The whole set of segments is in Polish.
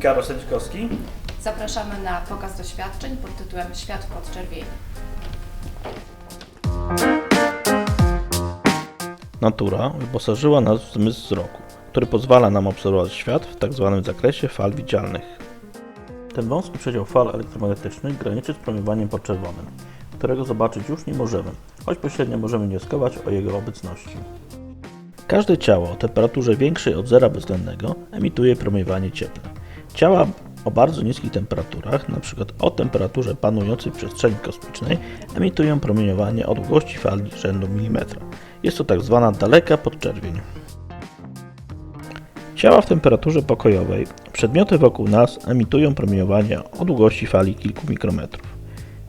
Karol Sędzikowski. Zapraszamy na pokaz doświadczeń pod tytułem Świat w podczerwieni. Natura wyposażyła nas w zmysł wzroku, który pozwala nam obserwować świat w tak zwanym zakresie fal widzialnych. Ten wąski przedział fal elektromagnetycznych graniczy z promieniowaniem podczerwonym, którego zobaczyć już nie możemy, choć pośrednio możemy wnioskować o jego obecności. Każde ciało o temperaturze większej od zera bezwzględnego emituje promieniowanie cieplne. Ciała o bardzo niskich temperaturach, np. o temperaturze panującej w przestrzeni kosmicznej, emitują promieniowanie o długości fali rzędu milimetra. Jest to tak zwana daleka podczerwień. Ciała w temperaturze pokojowej, przedmioty wokół nas emitują promieniowanie o długości fali kilku mikrometrów.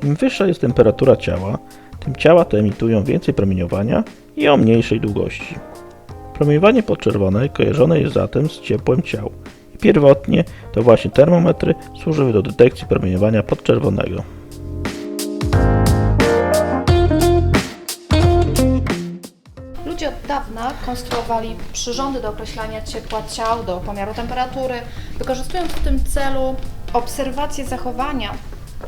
Im wyższa jest temperatura ciała, tym ciała te emitują więcej promieniowania i o mniejszej długości. Promieniowanie podczerwone kojarzone jest zatem z ciepłem ciał. Pierwotnie to właśnie termometry służyły do detekcji promieniowania podczerwonego. Ludzie od dawna konstruowali przyrządy do określania ciepła ciał, do pomiaru temperatury, wykorzystując w tym celu obserwacje zachowania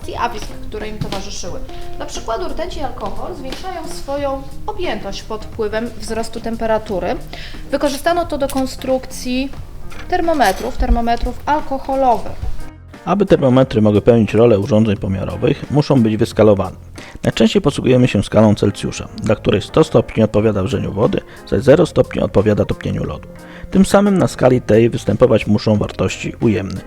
zjawisk, które im towarzyszyły. Na przykład rtęć i alkohol zwiększają swoją objętość pod wpływem wzrostu temperatury. Wykorzystano to do konstrukcji termometrów, termometrów alkoholowych. Aby termometry mogły pełnić rolę urządzeń pomiarowych, muszą być wyskalowane. Najczęściej posługujemy się skalą Celsjusza, dla której 100 stopni odpowiada wrzeniu wody, zaś 0 stopni odpowiada topnieniu lodu. Tym samym na skali tej występować muszą wartości ujemne.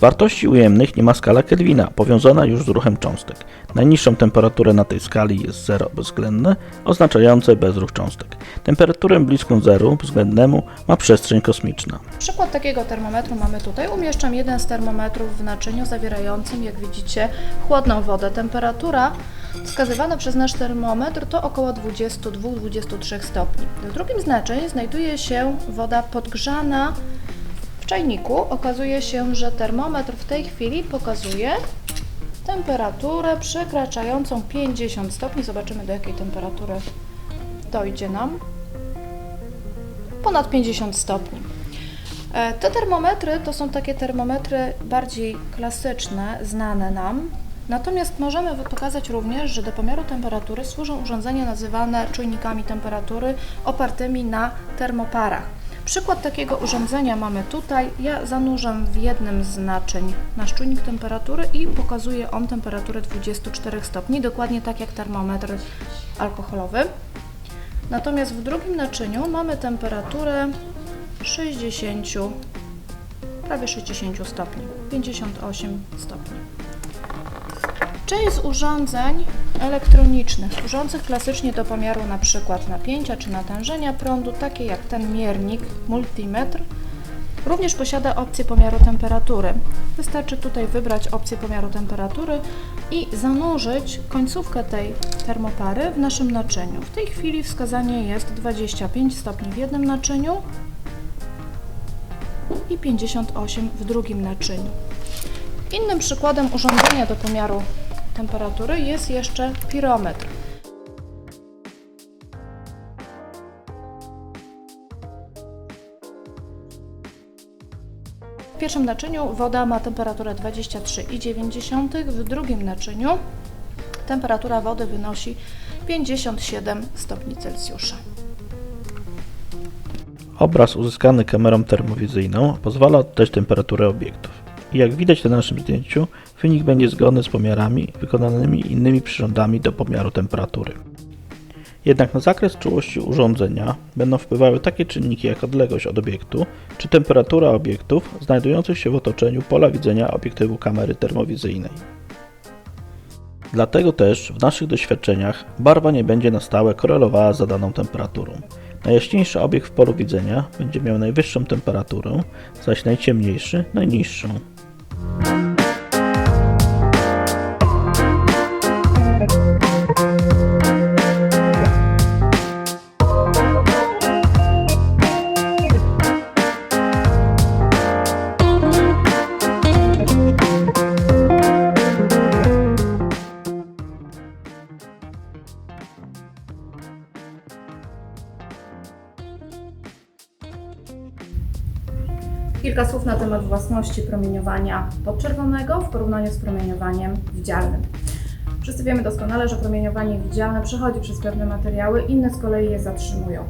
Wartości ujemnych nie ma skala Kelvina, powiązana już z ruchem cząstek. Najniższą temperaturę na tej skali jest zero bezwzględne, oznaczające bezruch cząstek. Temperaturę bliską zeru względnemu ma przestrzeń kosmiczna. Przykład takiego termometru mamy tutaj. Umieszczam jeden z termometrów w naczyniu zawierającym, jak widzicie, chłodną wodę. Temperatura wskazywana przez nasz termometr to około 22-23 stopni. W drugim z naczyń znajduje się woda podgrzana w czajniku. Okazuje się, że termometr w tej chwili pokazuje temperaturę przekraczającą 50 stopni. Zobaczymy do jakiej temperatury dojdzie nam. Ponad 50 stopni. E, Te termometry to są takie termometry bardziej klasyczne, znane nam. Natomiast możemy pokazać również, że do pomiaru temperatury służą urządzenia nazywane czujnikami temperatury opartymi na termoparach. Przykład takiego urządzenia mamy tutaj. Ja zanurzę w jednym z naczyń nasz czujnik temperatury i pokazuje on temperaturę 24 stopni, dokładnie tak jak termometr alkoholowy. Natomiast w drugim naczyniu mamy temperaturę 60, prawie 60 stopni, 58 stopni. Część z urządzeń elektronicznych, służących klasycznie do pomiaru przykład napięcia czy natężenia prądu, takie jak ten miernik, multimetr, również posiada opcję pomiaru temperatury. Wystarczy tutaj wybrać opcję pomiaru temperatury i zanurzyć końcówkę tej termopary w naszym naczyniu. W tej chwili wskazanie jest 25 stopni w jednym naczyniu i 58 w drugim naczyniu. Innym przykładem urządzenia do pomiaru temperatury jest jeszcze pirometr. W pierwszym naczyniu woda ma temperaturę 23,9, w drugim naczyniu temperatura wody wynosi 57 stopni Celsjusza. Obraz uzyskany kamerą termowizyjną pozwala odczytać temperaturę obiektów. Jak widać na naszym zdjęciu, wynik będzie zgodny z pomiarami wykonanymi innymi przyrządami do pomiaru temperatury. Jednak na zakres czułości urządzenia będą wpływały takie czynniki jak odległość od obiektu czy temperatura obiektów znajdujących się w otoczeniu pola widzenia obiektywu kamery termowizyjnej. Dlatego też w naszych doświadczeniach barwa nie będzie na stałe korelowała z zadaną temperaturą. Najjaśniejszy obiekt w polu widzenia będzie miał najwyższą temperaturę, zaś najciemniejszy najniższą. Kilka słów na temat własności promieniowania podczerwonego w porównaniu z promieniowaniem widzialnym. Wszyscy wiemy doskonale, że promieniowanie widzialne przechodzi przez pewne materiały, inne z kolei je zatrzymują.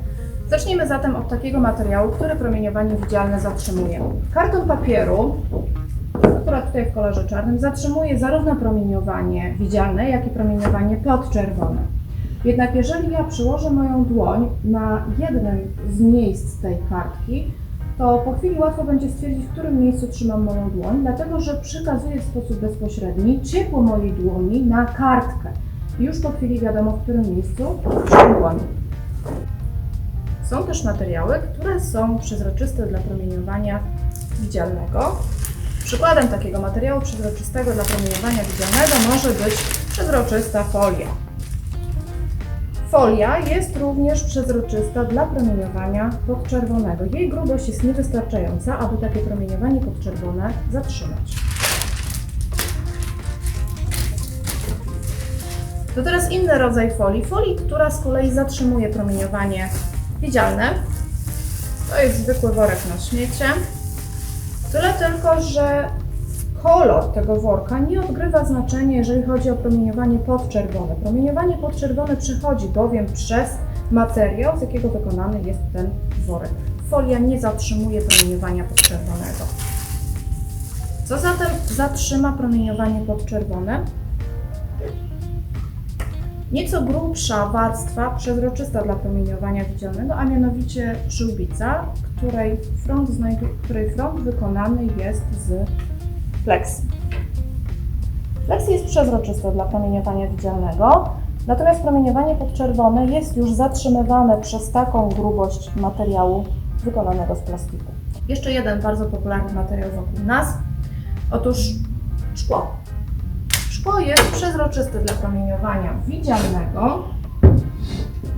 Zacznijmy zatem od takiego materiału, który promieniowanie widzialne zatrzymuje. Karton papieru, akurat tutaj w kolorze czarnym, zatrzymuje zarówno promieniowanie widzialne, jak i promieniowanie podczerwone. Jednak jeżeli ja przyłożę moją dłoń na jednym z miejsc tej kartki, to po chwili łatwo będzie stwierdzić, w którym miejscu trzymam moją dłoń, dlatego że przekazuję w sposób bezpośredni ciepło mojej dłoni na kartkę. Już po chwili wiadomo, w którym miejscu trzymam dłoń. Są też materiały, które są przezroczyste dla promieniowania widzialnego. Przykładem takiego materiału przezroczystego dla promieniowania widzialnego może być przezroczysta folia. Folia jest również przezroczysta dla promieniowania podczerwonego. Jej grubość jest niewystarczająca, aby takie promieniowanie podczerwone zatrzymać. To teraz inny rodzaj folii. Folii, która z kolei zatrzymuje promieniowanie widzialne. To jest zwykły worek na śmiecie. Tyle tylko, że kolor tego worka nie odgrywa znaczenia, jeżeli chodzi o promieniowanie podczerwone. Promieniowanie podczerwone przechodzi bowiem przez materiał, z jakiego wykonany jest ten worek. Folia nie zatrzymuje promieniowania podczerwonego. Co zatem zatrzyma promieniowanie podczerwone? Nieco grubsza warstwa przezroczysta dla promieniowania widzialnego, a mianowicie przyłbica, której front, której front wykonany jest z Flexi. Flexi jest przezroczyste dla promieniowania widzialnego, natomiast promieniowanie podczerwone jest już zatrzymywane przez taką grubość materiału wykonanego z plastiku. Jeszcze jeden bardzo popularny materiał wokół nas. Otóż szkło. Szkło jest przezroczyste dla promieniowania widzialnego,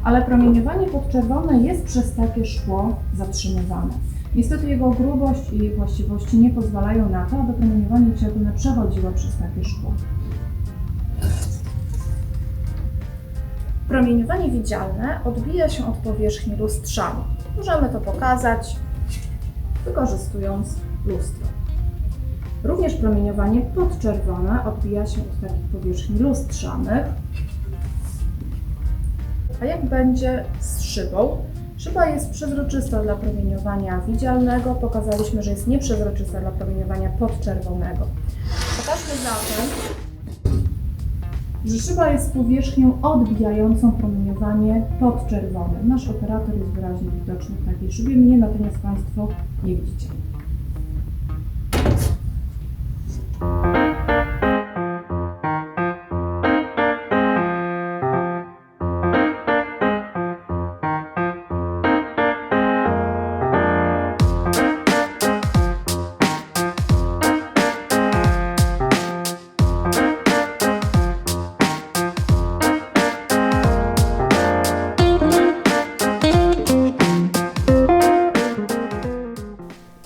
ale promieniowanie podczerwone jest przez takie szkło zatrzymywane. Niestety jego grubość i jej właściwości nie pozwalają na to, aby promieniowanie cieplne przechodziło przez takie szkło. Promieniowanie widzialne odbija się od powierzchni lustrzanej. Możemy to pokazać wykorzystując lustro. Również promieniowanie podczerwone odbija się od takich powierzchni lustrzanych. A jak będzie z szybą? Szyba jest przezroczysta dla promieniowania widzialnego. Pokazaliśmy, że jest nieprzezroczysta dla promieniowania podczerwonego. Pokażmy zatem, że szyba jest powierzchnią odbijającą promieniowanie podczerwone. Nasz operator jest wyraźnie widoczny w takiej szybie, mnie natomiast Państwo nie widzicie.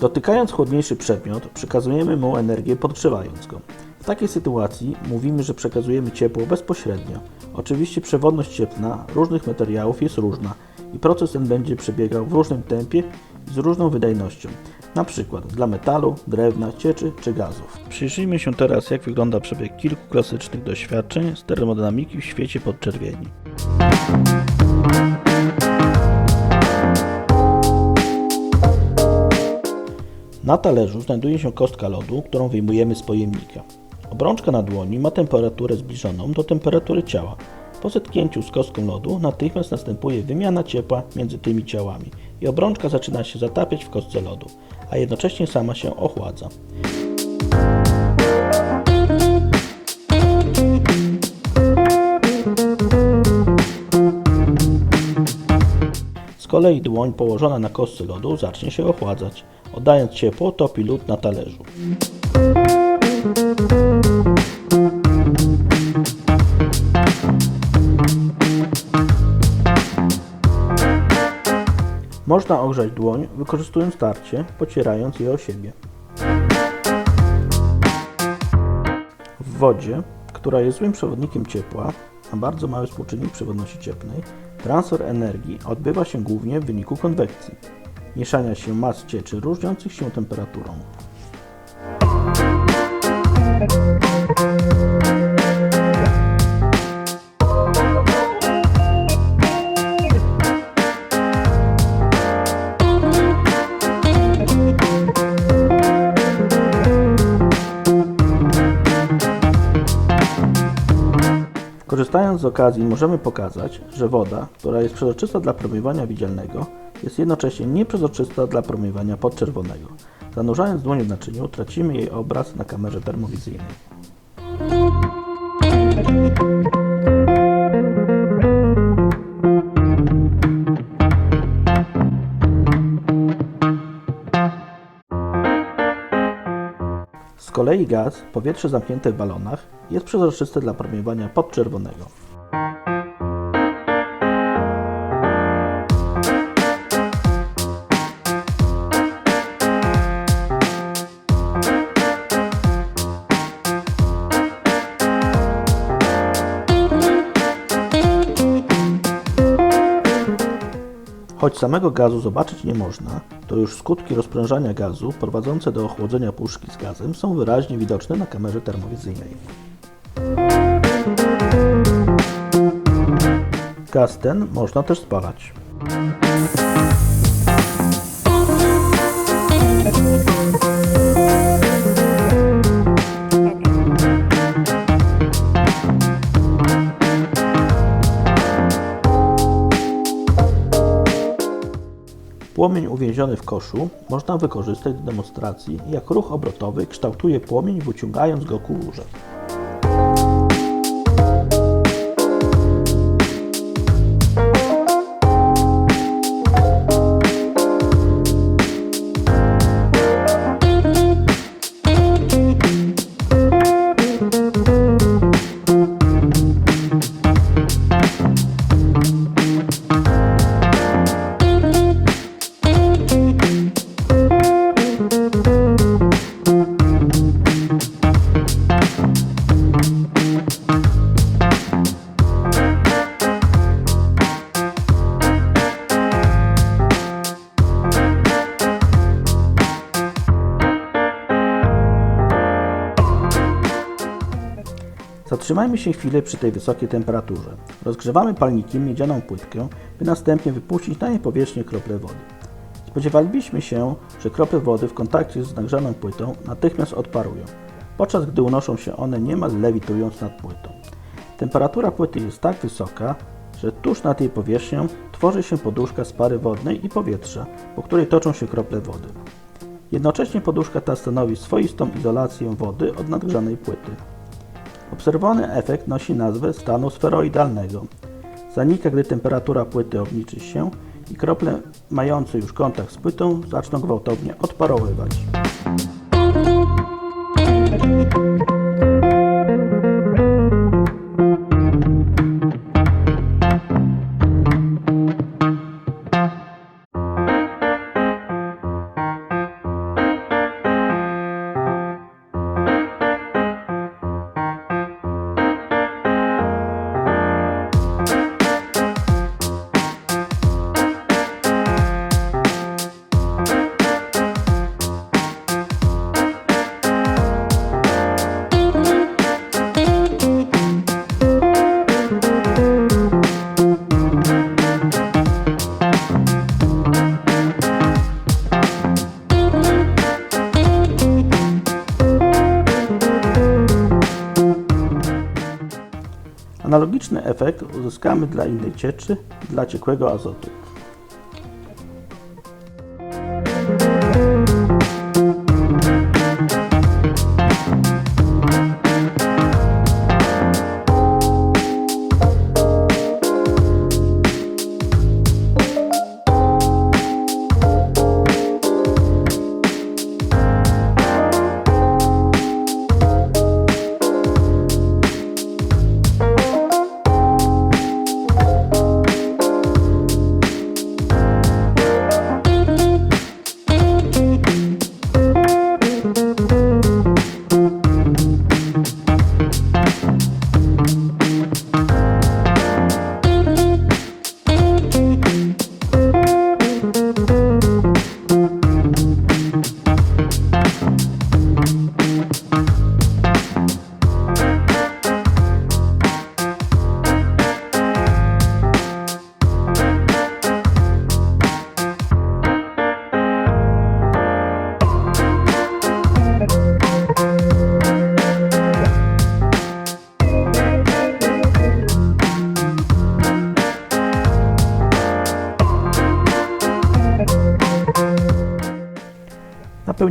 Dotykając chłodniejszy przedmiot, przekazujemy mu energię podgrzewając go. W takiej sytuacji mówimy, że przekazujemy ciepło bezpośrednio. Oczywiście przewodność cieplna różnych materiałów jest różna i proces ten będzie przebiegał w różnym tempie i z różną wydajnością. Na przykład dla metalu, drewna, cieczy czy gazów. Przyjrzyjmy się teraz jak wygląda przebieg kilku klasycznych doświadczeń z termodynamiki w świecie podczerwieni. Na talerzu znajduje się kostka lodu, którą wyjmujemy z pojemnika. Obrączka na dłoni ma temperaturę zbliżoną do temperatury ciała. Po zetknięciu z kostką lodu natychmiast następuje wymiana ciepła między tymi ciałami i obrączka zaczyna się zatapiać w kostce lodu, a jednocześnie sama się ochładza. Kolei dłoń położona na kostce lodu zacznie się ochładzać. Oddając ciepło, topi lód na talerzu. Można ogrzać dłoń wykorzystując tarcie, pocierając je o siebie. W wodzie, która jest złym przewodnikiem ciepła, a bardzo mały współczynnik przewodności cieplnej, transfer energii odbywa się głównie w wyniku konwekcji. mieszania się mas cieczy różniących się temperaturą. Korzystając z okazji możemy pokazać, że woda, która jest przezroczysta dla promieniowania widzialnego, jest jednocześnie nieprzezroczysta dla promieniowania podczerwonego. Zanurzając dłoń w naczyniu, tracimy jej obraz na kamerze termowizyjnej. Kolei gaz, powietrze zamknięte w balonach, jest przezroczyste dla promieniowania podczerwonego. Choć samego gazu zobaczyć nie można, to już skutki rozprężania gazu prowadzące do ochłodzenia puszki z gazem są wyraźnie widoczne na kamerze termowizyjnej. Gaz ten można też spalać. Płomień uwięziony w koszu można wykorzystać do demonstracji, jak ruch obrotowy kształtuje płomień, wyciągając go ku górze. Zatrzymajmy się chwilę przy tej wysokiej temperaturze. Rozgrzewamy palnikiem miedzianą płytkę, by następnie wypuścić na jej powierzchnię krople wody. Spodziewalibyśmy się, że krople wody w kontakcie z nagrzaną płytą natychmiast odparują, podczas gdy unoszą się one niemal lewitując nad płytą. Temperatura płyty jest tak wysoka, że tuż nad jej powierzchnią tworzy się poduszka z pary wodnej i powietrza, po której toczą się krople wody. Jednocześnie poduszka ta stanowi swoistą izolację wody od nadgrzanej płyty. Obserwowany efekt nosi nazwę stanu sferoidalnego. Zanika, gdy temperatura płyty obniży się i krople mające już kontakt z płytą zaczną gwałtownie odparowywać. Analogiczny efekt uzyskamy dla innej cieczy, dla ciekłego azotu.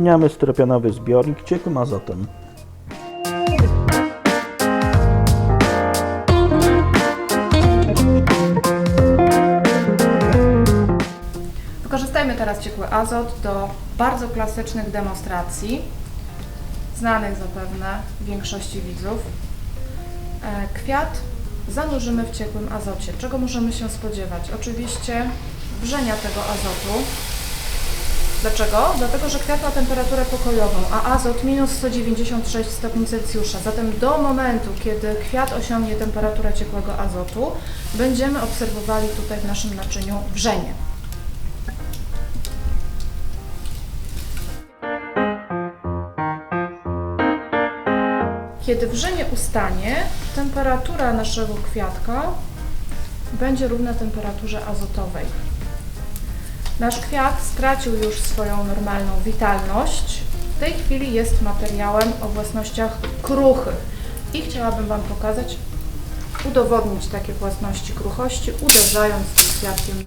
Wypełniamy styropianowy zbiornik ciekłym azotem. Wykorzystajmy teraz ciekły azot do bardzo klasycznych demonstracji, znanych zapewne większości widzów. E, Kwiat zanurzymy w ciekłym azocie. Czego możemy się spodziewać? Oczywiście wrzenia tego azotu. Dlaczego? Dlatego, że kwiat ma temperaturę pokojową, a azot minus 196 stopni Celsjusza. Zatem do momentu, kiedy kwiat osiągnie temperaturę ciekłego azotu, będziemy obserwowali tutaj w naszym naczyniu wrzenie. Kiedy wrzenie ustanie, temperatura naszego kwiatka będzie równa temperaturze azotowej. Nasz kwiat stracił już swoją normalną witalność. W tej chwili jest materiałem o własnościach kruchych i chciałabym Wam pokazać, udowodnić takie własności kruchości, uderzając tym kwiatkiem.